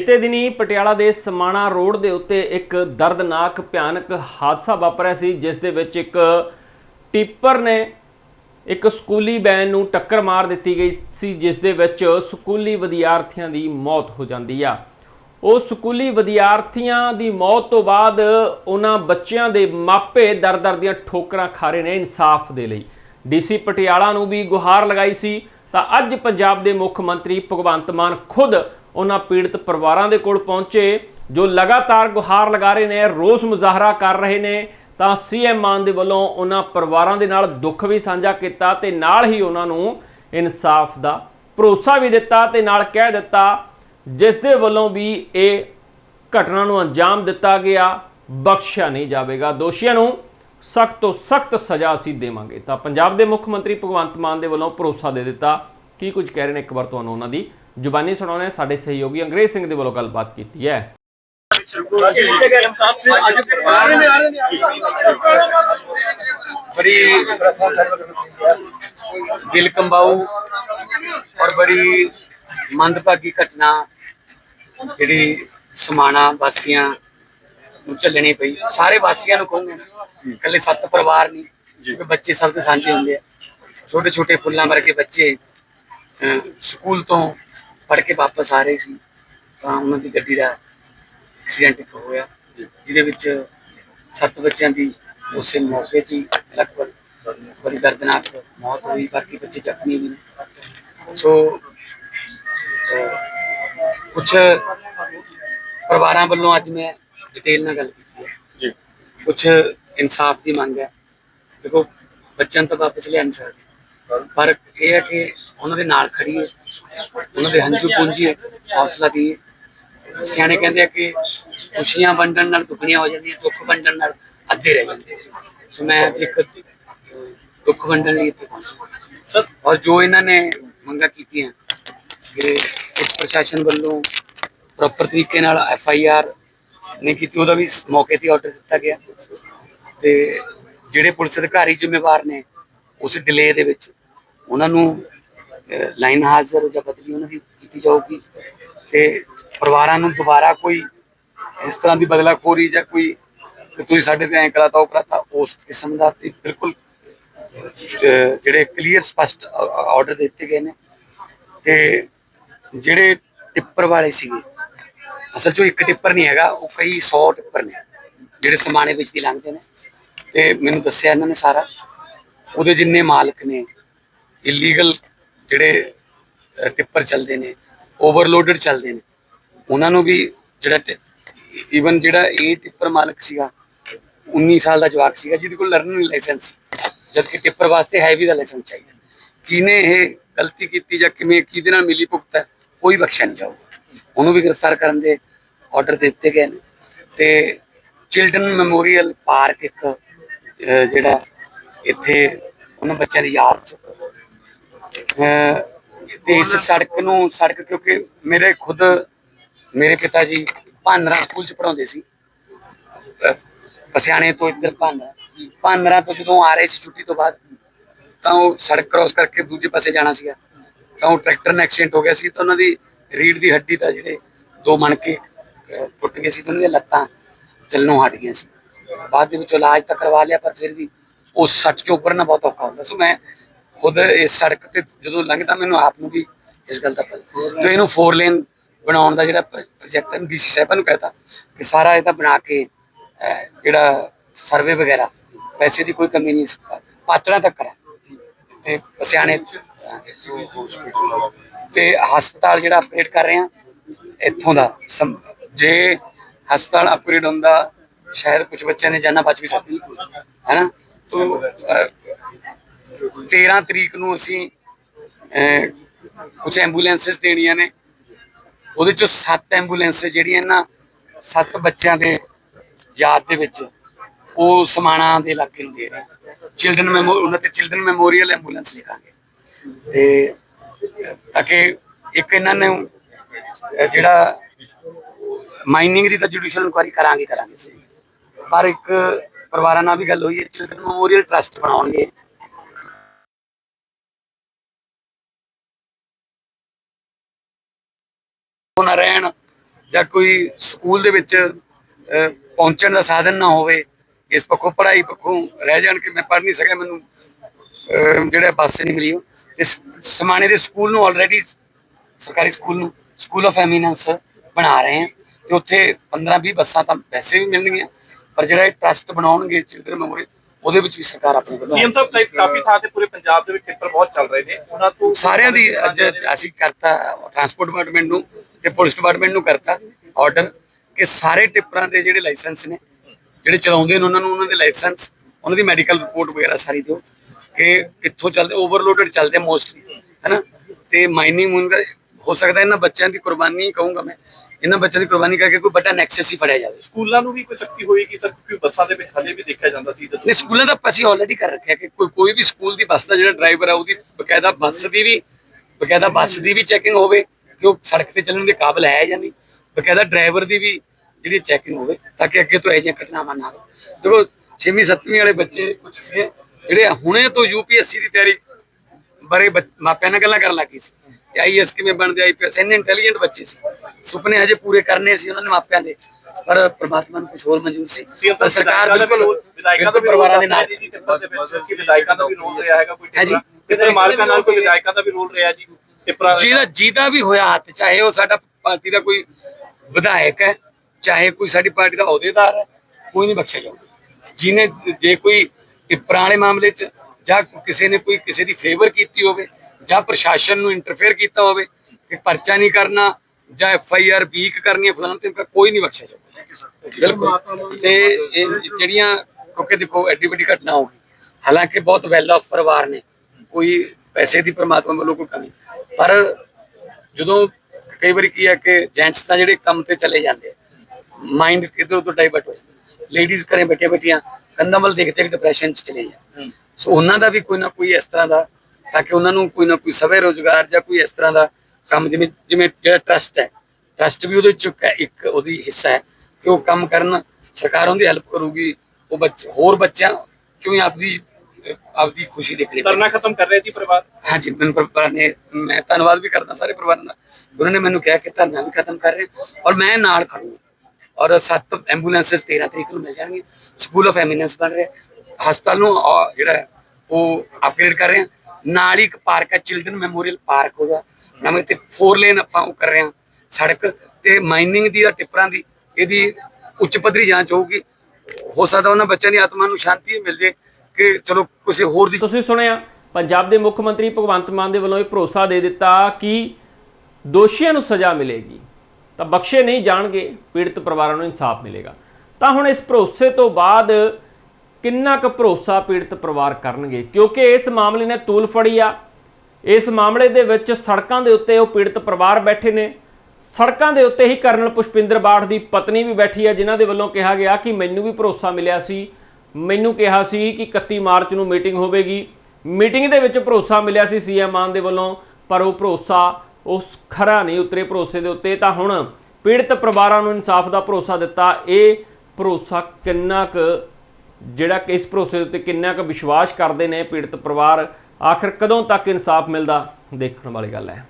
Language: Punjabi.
ਬੀਤੇ ਦਿਨੀ ਪਟਿਆਲਾ ਦੇ ਸਮਾਣਾ ਰੋਡ ਦੇ ਉੱਤੇ ਇੱਕ ਦਰਦਨਾਕ ਭਿਆਨਕ ਹਾਦਸਾ ਵਾਪਰਿਆ ਸੀ, ਜਿਸ ਦੇ ਵਿੱਚ ਇੱਕ ਟਿੱਪਰ ਨੇ ਇੱਕ ਸਕੂਲੀ ਵੈਨ ਨੂੰ ਟੱਕਰ ਮਾਰ ਦਿੱਤੀ ਗਈ ਸੀ, ਜਿਸ ਦੇ ਵਿੱਚ ਸਕੂਲੀ ਵਿਦਿਆਰਥੀਆਂ ਦੀ ਮੌਤ ਹੋ ਜਾਂਦੀ ਆ। ਉਹ ਸਕੂਲੀ ਵਿਦਿਆਰਥੀਆਂ ਦੀ ਮੌਤ ਤੋਂ ਬਾਅਦ ਉਹਨਾਂ ਬੱਚਿਆਂ ਦੇ ਮਾਪੇ ਦਰ-ਦਰ ਦੀਆਂ ਠੋਕਰਾਂ ਖਾ ਰਹੇ ਨੇ ਇਨਸਾਫ ਦੇ ਲਈ। ਡੀਸੀ ਪਟਿਆਲਾ ਨੂੰ ਵੀ ਗੁਹਾਰ ਲਗਾਈ ਸੀ। ਤਾਂ ਅੱਜ ਪੰਜਾਬ ਦੇ ਮੁੱਖ ਮੰਤਰੀ ਭਗਵੰਤ ਮਾਨ ਖੁਦ ਉਹਨਾਂ ਪੀੜਤ ਪਰਿਵਾਰਾਂ ਦੇ ਕੋਲ ਪਹੁੰਚੇ, ਜੋ ਲਗਾਤਾਰ ਗੁਹਾਰ ਲਗਾ ਰਹੇ ਨੇ, ਰੋਸ ਮੁਜ਼ਾਹਰਾ ਕਰ ਰਹੇ ਨੇ, ਤਾਂ ਸੀਐਮ ਮਾਨ ਦੇ ਵੱਲੋਂ ਉਹਨਾਂ ਪਰਿਵਾਰਾਂ ਦੇ ਨਾਲ ਦੁੱਖ ਵੀ ਸਾਂਝਾ ਕੀਤਾ ਤੇ ਨਾਲ ਹੀ ਉਹਨਾਂ ਨੂੰ ਇਨਸਾਫ ਦਾ ਭਰੋਸਾ ਵੀ ਦਿੱਤਾ ਤੇ ਨਾਲ ਕਹਿ ਦਿੱਤਾ, ਜਿਸ ਦੇ ਵੱਲੋਂ ਵੀ ਇਹ ਘਟਨਾ ਨੂੰ ਅੰਜਾਮ ਦਿੱਤਾ ਗਿਆ, ਬਖਸ਼ਿਆ ਨਹੀਂ ਜਾਵੇਗਾ। ਦੋਸ਼ੀਆਂ ਨੂੰ ਸਖਤ ਤੋਂ ਸਖਤ ਸਜ਼ਾ ਅਸੀਂ ਦੇਵਾਂਗੇ। ਤਾਂ ਪੰਜਾਬ ਦੇ ਮੁੱਖ ਮੰਤਰੀ ਭਗਵੰਤ ਮਾਨ ਦੇ ਵੱਲੋਂ ਭਰੋਸਾ ਦੇ ਦਿੱਤਾ। ਕੀ ਕੁਝ ਕਹਿ ਰਹੇ ਨੇ ਇੱਕ ਵਾਰ ਤੁਹਾਨੂੰ ਉਹਨਾਂ ਦੀ ਜ਼ੁਬਾਨੀ ਸੁਣਾਉਣੇ ਸਾਡੇ ਸਹਿਯੋਗੀ ਅੰਗਰੇਜ਼ ਸਿੰਘ ਦੇ ਵੱਲੋਂ ਗੱਲਬਾਤ ਕੀਤੀ ਹੈ बड़ी दिल कंबाऊ और बड़ी ਮੰਦਭਾਗੀ ਘਟਨਾ ਜਿਹੜੀ ਸਮਾਣਾ ਵਾਸੀਆਂ ਨੂੰ ਝੱਲਣੀ ਪਈ ਸਾਰੇ ਵਾਸੀਆਂ ਨੂੰ ਕਹੂੰਗਾ ਇਕੱਲੇ ਸੱਤ ਪਰਿਵਾਰ ਨਹੀਂ ਕਿਉਂਕਿ ਬੱਚੇ ਸਭ ਦੇ ਸਾਂਝੇ ਹੁੰਦੇ ਆ ਛੋਟੇ ਛੋਟੇ ਫੁੱਲਾਂ ਵਰਗੇ ਬੱਚੇ ਅਹ, ਸਕੂਲ ਤੋਂ ਪੜ੍ਹ ਕੇ ਵਾਪਸ ਆ ਰਹੇ ਸੀ। ਤਾਂ ਉਹਨਾਂ ਦੀ ਗੱਡੀ ਦਾ ਐਕਸੀਡੈਂਟ ਹੋਇਆ। ਜਿਹਦੇ ਵਿੱਚ ਸੱਤ ਬੱਚਿਆਂ ਦੀ ਉਸੇ ਮੌਕੇ ਤੇ ਲਗਭਗ ਬੜੀ ਦਰਦਨਾਕ ਮੌਤ ਹੋਈ। ਬਾਕੀ ਬੱਚੇ ਜ਼ਖਮੀ ਵੀ ਸੋ ਕੁਝ ਪਰਿਵਾਰਾਂ ਵੱਲੋਂ ਅੱਜ ਮੈਂ ਡਿਟੇਲ ਨਾਲ ਗੱਲ ਕੀਤੀ ਹੈ। ਜੀ। ਕੁਝ ਇਨਸਾਫ ਦੀ ਮੰਗ ਹੈ। ਦੇਖੋ ਬੱਚਿਆਂ ਤਾਂ ਵਾਪਸ ਲਿਆ ਨਹੀਂ ਸਕਦੇ। ਪਰ ਇਹ ਹੈ ਕਿ ਉਹਨਾਂ ਦੇ ਨਾਲ ਖੜੀ ਹੈ। ਉਹਨਾਂ ਦੇ ਹੰਝੂ ਪੂੰਜੀ ਹੈ। ਹੌਸਲਾ ਦੀ ਸਿਆਣੇ ਕਹਿੰਦੇ ਆ ਕਿ ਖੁਸ਼ੀਆਂ ਵੰਡਣ ਨਾਲ ਦੁੱਗਣੀਆਂ ਹੋ ਜਾਂਦੀਆਂ ਦੁੱਖ ਵੰਡਣ ਨਾਲ ਅੱਧੇ ਰਹਿ ਜਾਂਦੇ ਸੋ ਮੈਂ ਅੱਜ ਇੱਕ ਦੁੱਖ ਵੰਡਣ ਲਈ ਇੱਥੇ ਸਰ ਔਰ ਜੋ ਇਹਨਾਂ ਨੇ ਮੰਗਾਂ ਕੀਤੀਆਂ ਕਿ ਪੁਲਿਸ ਪ੍ਰਸ਼ਾਸਨ ਵੱਲੋਂ ਪ੍ਰੋਪਰ ਤਰੀਕੇ ਨਾਲ ਐਫ ਆਈ ਆਰ ਨਹੀਂ ਕੀਤੀ ਉਹਦਾ ਵੀ ਮੌਕੇ ਤੇ ਆਰਡਰ ਦਿੱਤਾ ਗਿਆ। ਤੇ ਜਿਹੜੇ ਪੁਲਿਸ ਅਧਿਕਾਰੀ ਜ਼ਿੰਮੇਵਾਰ ਨੇ ਉਸ ਡਿਲੇ ਦੇ ਵਿੱਚ ਉਹਨਾਂ ਨੂੰ ਲਾਈਨ ਹਾਜ਼ਰ ਜਾਂ ਬਦਲੀ ਉਹਨਾਂ ਦੀ ਕੀਤੀ ਜਾਊਗੀ ਤੇ ਪਰਿਵਾਰਾਂ ਨੂੰ ਦੁਬਾਰਾ ਕੋਈ ਇਸ ਤਰ੍ਹਾਂ ਦੀ ਬਦਲਾਖੋਰੀ ਜਾਂ ਕੋਈ ਤੁਸੀਂ ਸਾਡੇ ਤੇ ਐਂ ਕਰਾਤਾ, ਉਹ ਕਰਾਤਾ, ਉਸ ਕਿਸਮ ਦਾ ਬਿਲਕੁਲ ਜਿਹੜੇ ਕਲੀਅਰ ਸਪਸ਼ਟ ਆਰਡਰ ਦਿੱਤੇ ਗਏ ਨੇ। ਤੇ ਜਿਹੜੇ ਟਿੱਪਰ ਵਾਲੇ ਸੀਗੇ, ਅਸਲ 'ਚ ਇੱਕ ਟਿੱਪਰ ਨਹੀਂ ਹੈਗਾ, ਉਹ ਕਈ 100 ਟਿੱਪਰ ਨੇ, ਜਿਹੜੇ ਸਮਾਨੇ ਵਿੱਚ ਦੀ ਲੰਘਦੇ ਨੇ। ਤੇ ਮੈਨੂੰ ਦੱਸਿਆ ਇਹਨਾਂ ਨੇ ਸਾਰਾ। ਉਹਦੇ ਜਿੰਨੇ ਮਾਲਕ ਨੇ ਇਲੀਗਲ ਜਿਹੜੇ ਟਿੱਪਰ ਚੱਲਦੇ ਨੇ ਓਵਰਲੋਡਡ ਚੱਲਦੇ ਨੇ, ਉਹਨਾਂ ਨੂੰ ਵੀ ਜਿਹੜਾ ਈਵਨ ਜਿਹੜਾ ਇਹ ਟਿੱਪਰ ਮਾਲਕ ਸੀਗਾ 19 ਸਾਲ ਦਾ ਜਵਾਕ ਸੀਗਾ, ਜਿਹਦੇ ਕੋਲ ਲਰਨਿੰਗ ਲਾਇਸੈਂਸ ਸੀ ਜਦਕਿ ਟਿੱਪਰ ਵਾਸਤੇ ਹੈਵੀ ਦਾ ਲਾਇਸੈਂਸ ਚਾਹੀਦਾ। ਕਿਨੇ ਇਹ ਗਲਤੀ ਕੀਤੀ ਜਾਂ ਕਿਵੇਂ, ਕਿਹਦੇ ਨਾਲ ਮਿਲੀ ਭੁਗਤ ਹੈ ਕੋਈ ਬਖਸ਼ਿਆ ਨਹੀਂ ਜਾਊਗਾ। ਉਹਨੂੰ ਵੀ ਗ੍ਰਿਫਤਾਰ ਕਰਨ ਦੇ ਆਰਡਰ ਦਿੱਤੇ ਗਏ ਨੇ। ਤੇ ਚਿਲਡਰਨ ਮੈਮੋਰੀਅਲ ਪਾਰਕ ਇੱਕ ਜਿਹੜਾ ਇੱਥੇ ਉਹਨਾਂ ਬੱਚਿਆਂ ਦੀ ਯਾਦ ਚ ਤੇ ਇਸ ਸੜਕ ਨੂੰ, ਸੜਕ ਕਿਉਂਕਿ ਮੇਰੇ ਖੁਦ, ਮੇਰੇ ਪਿਤਾ ਜੀ ਭਾਨਰਾ ਸਕੂਲ ਚ ਪੜਾਉਂਦੇ ਸੀ। ਪਸਿਆਣੇ ਤੋਂ ਇੱਧਰ ਭਾਨਰਾ। ਭਾਨਰਾ ਤੋਂ ਜਦੋਂ ਆ ਰਹੇ ਸੀ ਛੁੱਟੀ ਤੋਂ ਬਾਅਦ, ਤਾਂ ਉਹ ਸੜਕ ਕ੍ਰਾਸ ਕਰਕੇ ਦੂਜੇ ਪਾਸੇ ਜਾਣਾ ਸੀਗਾ। ਤਾਂ ਉਹ ਟਰੈਕਟਰ ਨਾਲ ਐਕਸੀਡੈਂਟ ਹੋ ਗਿਆ ਸੀ, ਤਾਂ ਉਹਨਾਂ ਦੀ ਰੀੜ ਦੀ ਹੱਡੀ ਦਾ ਜਿਹੜੇ ਦੋ ਮਣਕੇ ਟੁੱਟ ਗਏ ਸੀ, ਤੇ ਉਹਨਾਂ ਦੀਆਂ ਲੱਤਾਂ ਚੱਲਣੋਂ ਹਟ ਗਈਆਂ ਸੀ। ਬਾਅਦ ਦੇ ਵਿੱਚ ਇਲਾਜ ਤਾਂ ਕਰਵਾ ਲਿਆ, ਪਰ ਫਿਰ ਵੀ ਉਹ ਸੱਟ ਚੋਂ ਉੱਪਰਨਾ ਬਹੁਤ ਔਖਾ ਹੁੰਦਾ ਸੋ। ਮੈਂ ਖੁਦ ਇਸ ਸੜਕ ਤੇ ਜਦੋਂ ਲੰਘਦਾ ਮੈਨੂੰ ਆਪ ਨੂੰ ਵੀ ਇਸ ਗੱਲ ਦਾ ਪਤਾ ਤੇ ਇਹਨੂੰ 4 ਲੇਨ ਬਣਾਉਣ ਦਾ ਜਿਹੜਾ ਪ੍ਰੋਜੈਕਟ ਹੈ ਡੀਸੀ ਸਾਹਿਬਾਂ ਨੂੰ ਕਹਤਾ ਕਿ ਸਾਰਾ ਇਹਦਾ ਬਣਾ ਕੇ ਜਿਹੜਾ ਸਰਵੇ ਵਗੈਰਾ, ਪੈਸੇ ਦੀ ਕੋਈ ਕਮੀ ਨਹੀਂ ਪਾਤੜਾ ਤੱਕ ਕਰਾਂ ਤੇ ਪਸਿਆਣੇ ਤੇ ਹਸਪਤਾਲ ਜਿਹੜਾ ਅਪਗ੍ਰੇਡ ਕਰ ਰਹੇ ਆ ਇੱਥੋਂ ਦਾ ਜੇ ਹਸਪਤਾਲ ਅਪਗ੍ਰੇਡ ਹੁੰਦਾ, ਸ਼ਾਇਦ ਕੁਝ ਬੱਚਿਆਂ ਨੇ ਜਾਨਾਂ ਬਚ ਵੀ ਸਕਦੀ ਹੈਨਾ? ਤੋ 13 ਤਰੀਕ ਨੂੰ ਅਸੀਂ ਅਹ, ਕੁਝ ਐਂਬੂਲੈਂਸਸ ਦੇਣੀਆਂ ਨੇ। ਉਹਦੇ ਚੋਂ 7 ਐਂਬੂਲੈਂਸ ਜਿਹੜੀਆਂ ਨਾ 7 ਬੱਚਿਆਂ ਦੇ ਯਾਦ ਦੇ ਵਿੱਚ ਉਹ ਸਮਾਣਾ ਦੇ ਇਲਾਕੇ ਨੂੰ ਦੇ ਰਹੇ ਚਿਲਡਰਨ ਮੈਮੋ ਉਹਨਾਂ ਤੇ ਚਿਲਡਰਨ ਮੈਮੋਰੀਅਲ ਐਂਬੂਲੈਂਸ ਲਿਖਾਂਗੇ। ਤੇ ਤਾਂ ਕਿ ਇੱਕ ਇਹਨਾਂ ਨੇ ਜਿਹੜਾ ਮਾਈਨਿੰਗ ਦੀ ਤਾਂ ਜੁਡੀਸ਼ੀਅਲ ਇਨਕੁਆਇਰੀ ਕਰਾਂਗੇ ਕਰਾਂਗੇ ਸੀ ਪਰ ਇੱਕ ਪਰਿਵਾਰਾਂ ਨਾਲ ਵੀ ਗੱਲ ਹੋਈ ਹੈ ਚਿਲਡਰਨ ਮੈਮੋਰੀਅਲ ਟਰਸਟ ਬਣਾਉਣਗੇ। ਨਾ ਰਹਿਣ ਜਾਂ ਕੋਈ ਸਕੂਲ ਦੇ ਵਿੱਚ ਪਹੁੰਚਣ ਦਾ ਸਾਧਨ ਨਾ ਹੋਵੇ, ਇਸ ਪੱਖੋਂ ਪੜ੍ਹਾਈ ਪੱਖੋਂ ਰਹਿ ਜਾਣ ਕਿ ਮੈਂ ਪੜ੍ਹ ਨਹੀਂ ਸਕਿਆ, ਮੈਨੂੰ ਜਿਹੜਾ ਬੱਸ ਨਹੀਂ ਮਿਲੀ ਉਹ। ਇਸ ਸਮਾਣੇ ਦੇ ਸਕੂਲ ਨੂੰ ਆਲਰੇਡੀ ਸਰਕਾਰੀ ਸਕੂਲ ਨੂੰ ਸਕੂਲ ਆਫ ਐਮੀਨੈਂਸ ਬਣਾ ਰਹੇ ਹਾਂ ਤੇ ਉੱਥੇ 15 20 ਬੱਸਾਂ ਤਾਂ ਵੈਸੇ ਵੀ ਮਿਲਣਗੀਆਂ, ਪਰ ਜਿਹੜਾ ਇਹ ਟਰਸਟ ਬਣਾਉਣਗੇ ਚਿਲਡਰਨ ਮੈਮੋਰੀਅਲ ਉਹਦੇ ਵਿੱਚ ਵੀ ਸਰਕਾਰ ਆਪਣੇ ਵੱਲੋਂ ਸੀਐਮ ਸਾਹਿਬ ਲਾਈਕ ਕਾਫੀ ਥਾਂ ਤੇ ਪੂਰੇ ਪੰਜਾਬ ਦੇ ਵਿੱਚ ਟਿੱਪਰ ਬਹੁਤ ਚੱਲ ਰਹੇ ਨੇ। ਉਹਨਾਂ ਤੋਂ ਸਾਰਿਆਂ ਦੀ ਅੱਜ ਅਸੀਂ ਕਰਤਾ ਟਰਾਂਸਪੋਰਟ ਡਿਪਾਰਟਮੈਂਟ ਨੂੰ ਤੇ ਪੁਲਿਸ ਡਿਪਾਰਟਮੈਂਟ ਨੂੰ ਕਰਤਾ ਆਰਡਰ ਕਿ ਸਾਰੇ ਟਿੱਪਰਾਂ ਦੇ ਜਿਹੜੇ ਲਾਇਸੈਂਸ ਨੇ ਜਿਹੜੇ ਚਲਾਉਂਦੇ ਨੇ ਉਹਨਾਂ ਨੂੰ ਉਹਨਾਂ ਦੇ ਲਾਇਸੈਂਸ ਉਹਨਾਂ ਦੀ ਮੈਡੀਕਲ ਰਿਪੋਰਟ ਵਗੈਰਾ ਸਾਰੀ ਦਿਓ ਕਿ ਕਿੱਥੋਂ ਚੱਲਦੇ ਓਵਰਲੋਡਡ ਚੱਲਦੇ ਮੋਸਟਲੀ ਹੈਨਾ? ਤੇ ਮਾਈਨਿੰਗ ਹੋ ਸਕਦਾ ਇਹਨਾਂ ਬੱਚਿਆਂ ਦੀ ਕੁਰਬਾਨੀ ਕਹੂੰਗਾ ਮੈਂ। ਇਹਨਾਂ ਬੱਚਿਆਂ ਦੀ ਕੁਰਬਾਨੀ ਕਰਕੇ ਕੋਈ ਵੱਡਾ ਨੈਕਸਸ ਹੀ ਫੜਿਆ ਜਾਵੇ। ਸਕੂਲਾਂ ਨੂੰ ਵੀ ਕੋਈ ਸਖਤੀ ਹੋਏਗੀ ਸਰ ਕਿਉਂਕਿ ਬੱਸਾਂ ਦੇ ਵਿੱਚ ਹਲੇ ਵੀ ਦੇਖਿਆ ਜਾਂਦਾ ਸੀ? ਨਹੀਂ ਸਕੂਲਾਂ ਦਾ ਅਸੀਂ ਆਲਰੇਡੀ ਕਰ ਰੱਖਿਆ ਕਿ ਕੋਈ ਕੋਈ ਵੀ ਸਕੂਲ ਦੀ ਬੱਸ ਦਾ ਜਿਹੜਾ ਡਰਾਈਵਰ ਹੈ ਉਹਦੀ ਬਕਾਇਦਾ ਬੱਸ ਦੀ ਵੀ ਬਕਾਇਦਾ ਬੱਸ ਦੀ ਵੀ ਚੈਕਿੰਗ ਹੋਵੇ ਕਿ ਉਹ ਸੜਕ ਤੇ ਚੱਲਣ ਦੇ ਕਾਬਿਲ ਹੈ ਜਾਂ ਨਹੀਂ। ਬਕਾਇਦਾ ਡਰਾਈਵਰ ਦੀ ਵੀ ਜਿਹੜੀ ਚੈਕਿੰਗ ਹੋਵੇ ਤਾਂ ਕਿ ਅੱਗੇ ਤੋਂ ਇਹ ਜਿਹੀਆਂ ਘਟਨਾਵਾਂ ਨਾ ਹੋਣ। ਦੇਖੋ 6ਵੀਂ 7ਵੀਂ ਵਾਲੇ ਬੱਚੇ ਕੁਝ ਸੀਗੇ ਜਿਹੜੇ ਹੁਣੇ ਤੋਂ ਯੂਪੀਐਸਸੀ ਦੀ ਤਿਆਰੀ ਬਾਰੇ ਮਾਪਿਆਂ ਨਾਲ ਗੱਲਾਂ ਕਰਨ ਲੱਗੀ ਸੀ। ਕਿ ਆਈਐਸ ਕਿਵੇਂ ਬਣਦੇ ਆਈਪੀਐਸ ਇੰਨੇ ਇੰਟੈਲੀਜੈਂਟ ਬੱਚੇ ਸੀ। ਸੁਪਨੇ ਹਜੇ ਪੂਰੇ ਕਰਨੇ ਸੀ ਉਹਨਾਂ ਨੇ ਮਾਪਿਆਂ ਦੇ ਪਰ ਪ੍ਰਮਾਤਮਾ ਨੂੰ ਕੁਝ ਹੋਰ ਮਨਜ਼ੂਰ ਸੀ। ਪਰ ਸਰਕਾਰ ਬਿਲਕੁਲ ਵਿਧਾਇਕਾਂ ਦਾ ਪਰਿਵਾਰਾਂ ਦੇ ਨਾਲ। ਵਿਧਾਇਕਾਂ ਦਾ ਵੀ ਰੋਲ ਰਿਹਾ ਹੈਗਾ ਕੋਈ ਹੈ ਜੀ। ਟਿੱਪਰ ਮਾਲਕਾਂ ਨਾਲ ਕੋਈ ਵਿਧਾਇਕਾਂ ਦਾ ਵੀ ਰੋਲ ਰਿਹਾ ਜੀ? ਜਿਹਦਾ ਜਿਹਦਾ ਵੀ ਹੋਇਆ ਹੱਥ ਚਾਹੇ ਉਹ ਸਾਡਾ ਪਾਰਟੀ ਦਾ ਕੋਈ ਵਿਧਾਇਕ ਹੈ ਚਾਹੇ ਕੋਈ ਸਾਡੀ ਪਾਰਟੀ ਦਾ ਅਹੁਦੇਦਾਰ ਹੈ ਕੋਈ ਨਹੀਂ ਬਖਸ਼ਿਆ ਜਾਊਗਾ। ਜਿਹਨੇ ਜੇ ਕੋਈ ਵਾਲੇ ਮਾਮਲੇ 'ਚ ਜਾਂ ਕਿਸੇ ਨੇ ਕੋਈ ਕਿਸੇ ਦੀ ਫੇਵਰ ਕੀਤੀ ਹੋਵੇ ਜਾਂ ਪ੍ਰਸ਼ਾਸਨ ਨੂੰ ਇੰਟਰਫੇਅਰ ਕੀਤਾ ਹੋਵੇ ਕਿ ਪਰਚਾ ਨਹੀਂ ਕਰਨਾ ਜਾਂ ਐਫ ਆਈ ਆਰ ਵੀਕ ਕਰਨੀ ਹੈ ਫਲਾਣਾ ਤੇ ਕੋਈ ਨਹੀਂ ਬਖਸ਼ਿਆ ਜਾਊਗਾ। ਬਿਲਕੁਲ। ਤੇ ਇਹ ਜਿਹੜੀਆਂ ਕਿਉਂਕਿ ਦੇਖੋ ਐਡੀ ਵੱਡੀ ਘਟਨਾ ਹੋ ਗਈ। ਹਾਲਾਂਕਿ ਬਹੁਤ ਵੈਲ ਆਫ ਪਰਿਵਾਰ ਨੇ। ਕੋਈ ਪੈਸੇ ਦੀ ਪ੍ਰਮਾਤਮਾ ਵੱਲੋਂ ਕੋਈ ਕਮੀ। ਪਰ ਜਦੋਂ ਕਈ ਵਾਰੀ ਕੀ ਹੈ ਕਿ ਜੈਂਟਸ ਤਾਂ ਜਿਹੜੇ ਕੰਮ ਤੇ ਚਲੇ ਜਾਂਦੇ ਮਾਈਂਡ ਕਿਧਰ ਤੋਂ ਡਾਈਵਰਟ ਹੋ ਜਾਂਦਾ ਲੇਡੀਜ਼ ਘਰੇ ਬੈਠੇ ਬੈਠੀਆਂ ਕੰਧਾਂ ਵੱਲ ਦੇਖਦੇ ਕਿ ਡਿਪਰੈਸ਼ਨ ਚ ਚਲੇ ਜਾਂਦੇ ਸੋ ਉਹਨਾਂ ਦਾ ਵੀ ਕੋਈ ਨਾ ਕੋਈ ਇਸ ਤਰ੍ਹਾਂ ਦਾ ਤਾਂ ਕਿ ਉਹਨਾਂ ਨੂੰ ਕੋਈ ਨਾ ਕੋਈ ਸਵੇ ਰੋਜ਼ਗਾਰ ਜਾਂ ਕੋਈ ਇਸ ਤਰ੍ਹਾਂ ਦਾ ਕੰਮ ਜਿਵੇਂ ਜਿਵੇਂ ਜਿਹੜਾ ਟਰਸਟ ਹੈ ਟਰਸਟ ਵੀ ਉਹਦੇ ਚ ਇੱਕ- ਉਹਦੀ ਹਿੱਸਾ ਹੈ ਕਿ ਉਹ ਕੰਮ ਕਰਨ ਸਰਕਾਰ ਉਹਦੀ ਹੈਲਪ ਕਰੂਗੀ ਉਹ ਬੱਚੇ ਹੋਰ ਬੱਚਿਆਂ ਚੋਂ ਹੀ ਆਪਦੀ ਆਪਦੀ ਖੁਸ਼ੀ ਦੇਖਣੀ ਧਰਨਾ ਖਤਮ ਕਰ ਰਹੇ ਜੀ ਪਰਿਵਾਰ? ਹਾਂਜੀ ਮੈਨੂੰ ਪਰਿਵਾਰ ਨੇ ਮੈਂ ਧੰਨਵਾਦ ਵੀ ਕਰਦਾ ਸਾਰੇ ਪਰਿਵਾਰਾਂ ਦਾ। ਉਹਨਾਂ ਨੇ ਮੈਨੂੰ ਕਿਹਾ ਕਿ ਧਰਨਾ ਵੀ ਖਤਮ ਕਰ ਰਹੇ ਔਰ ਮੈਂ ਨਾਲ ਖੜੂੰਗਾ ਔਰ ਸੱਤ ਐਂਬੂਲੈਂਸਸ 13 ਤਰੀਕ ਨੂੰ ਮਿਲ ਜਾਣਗੀਆਂ। ਸਕੂਲ ਆਫ ਐਮੀਨੈਂਸ ਬਣ ਰਿਹਾ ਹਸਪਤਾਲ ਨੂੰ ਜਿਹੜਾ ਉਹ ਅਪਗ੍ਰੇਡ ਕਰ ਰਹੇ ਹਾਂ। ਨਾਲ ਹੀ ਇੱਕ ਪਾਰਕ ਹੈ ਚਿਲਡਰਨ ਮੈਮੋਰੀਅਲ ਪਾਰਕ ਹੋਗਾ ਨਵੇਂ ਤੇ 4 ਲੇਨ ਆਪਾਂ ਉਹ ਕਰ ਰਹੇ ਹਾਂ ਸੜਕ ਤੇ ਮਾਈਨਿੰਗ ਦੀ ਜਾਂ ਟਿੱਪਰਾਂ ਦੀ, ਇਹਦੀ ਉੱਚ ਪੱਧਰੀ ਜਾਂਚ ਹੋਊਗੀ। ਹੋ ਸਕਦਾ ਉਹਨਾਂ ਬੱਚਿਆਂ ਦੀ ਆਤਮਾ ਨੂੰ ਸ਼ਾਂਤੀ ਮਿਲ ਜੇ ਕਿ ਚਲੋ ਕਿਸੇ ਹੋਰ ਦੀ ਤੁਸੀਂ ਸੁਣਿਆ, ਪੰਜਾਬ ਦੇ ਮੁੱਖ ਮੰਤਰੀ ਭਗਵੰਤ ਮਾਨ ਦੇ ਵੱਲੋਂ ਇਹ ਭਰੋਸਾ ਦੇ ਦਿੱਤਾ ਕਿ ਦੋਸ਼ੀਆਂ ਨੂੰ ਸਜ਼ਾ ਮਿਲੇਗੀ। ਤਾਂ ਬਖਸ਼ੇ ਨਹੀਂ ਜਾਣਗੇ, ਪੀੜਤ ਪਰਿਵਾਰਾਂ ਨੂੰ ਇਨਸਾਫ ਮਿਲੇਗਾ। ਤਾਂ ਹੁਣ ਇਸ ਭਰੋਸੇ ਤੋਂ ਬਾਅਦ ਕਿੰਨਾ ਕੁ ਭਰੋਸਾ ਪੀੜਤ ਪਰਿਵਾਰ ਕਰਨਗੇ? ਕਿਉਂਕਿ ਇਸ ਮਾਮਲੇ ਨੇ ਤੂਲ ਫੜੀ ਆ। ਇਸ ਮਾਮਲੇ ਦੇ ਵਿੱਚ ਸੜਕਾਂ ਦੇ ਉੱਤੇ ਉਹ ਪੀੜਤ ਪਰਿਵਾਰ ਬੈਠੇ ਨੇ। ਸੜਕਾਂ ਦੇ ਉੱਤੇ ਹੀ ਕਰਨਲ ਪੁਸ਼ਪਿੰਦਰ ਬਾਠ ਦੀ ਪਤਨੀ ਵੀ ਬੈਠੀ ਹੈ ਜਿਨ੍ਹਾਂ ਦੇ ਵੱਲੋਂ ਕਿਹਾ ਗਿਆ ਕਿ ਮੈਨੂੰ ਵੀ ਭਰੋਸਾ ਮਿਲਿਆ ਸੀ। ਮੈਨੂੰ ਕਿਹਾ ਸੀ ਕਿ 31 ਮਾਰਚ ਨੂੰ ਮੀਟਿੰਗ ਹੋਵੇਗੀ। ਮੀਟਿੰਗ ਦੇ ਵਿੱਚ ਭਰੋਸਾ ਮਿਲਿਆ ਸੀ ਸੀਐਮ ਆਨ ਦੇ ਵੱਲੋਂ, ਪਰ ਉਹ ਭਰੋਸਾ ਉਸ ਖਰਾ ਨਹੀਂ ਉਤਰੇ ਭਰੋਸੇ ਦੇ ਉੱਤੇ। ਤਾਂ ਹੁਣ ਪੀੜਤ ਪਰਿਵਾਰਾਂ ਨੂੰ ਇਨਸਾਫ ਦਾ ਭਰੋਸਾ ਦਿੱਤਾ। ਇਹ ਭਰੋਸਾ ਕਿੰਨਾ ਕੁ ਜਿਹੜਾ ਕਿ ਇਸ ਭਰੋਸੇ ਦੇ ਉੱਤੇ ਕਿੰਨਾ ਕੁ ਵਿਸ਼ਵਾਸ ਕਰਦੇ ਨੇ ਪੀੜਤ ਪਰਿਵਾਰ, ਆਖਰ ਕਦੋਂ ਤੱਕ ਇਨਸਾਫ ਮਿਲਦਾ, ਦੇਖਣ ਵਾਲੀ ਗੱਲ ਹੈ।